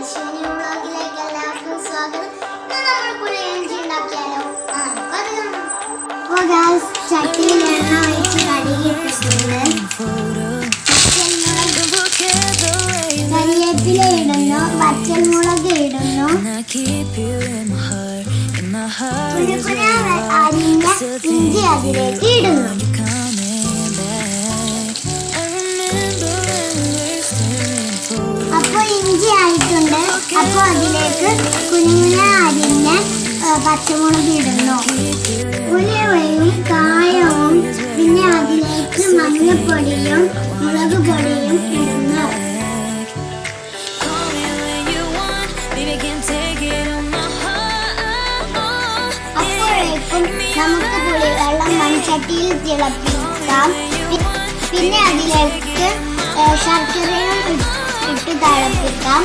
അൻഷോനി വ്ളോഗിലേക്ക് എല്ലാവർക്കും സ്വാഗതം. ഇന്ന് നമ്മൾ പുളിയിഞ്ചി ഉണ്ടാക്കിയാലോ? അത് കാണാം അപ്പോൾ ഗാസ് ചട്ടിയിൽ എണ്ണ ഒഴിച്ച് കഴുകിയിട്ടിട്ടുണ്ട് കരിയേപ്പില ഇടുന്നു പച്ചമുളക് ഇടുന്നു. അരിഞ്ഞ ഇഞ്ചി അതിലേക്ക് ഇടുന്നു. അപ്പോൾ അതിലേക്ക് കുഞ്ഞുങ്ങ അരിഞ്ഞ പച്ചമുളക് ഇടുന്നു. ഉലുവയും കായവും പിന്നെ അതിലേക്ക് മഞ്ഞപ്പൊടിയും മുളക് പൊടിയും ഇടുന്നു നമുക്ക് പുളിവെള്ളം മൺചട്ടിയിൽ തിളപ്പിക്കാം. പിന്നെ അതിലേക്ക് ശർക്കരയും ഇട്ട് തിളപ്പിക്കാം.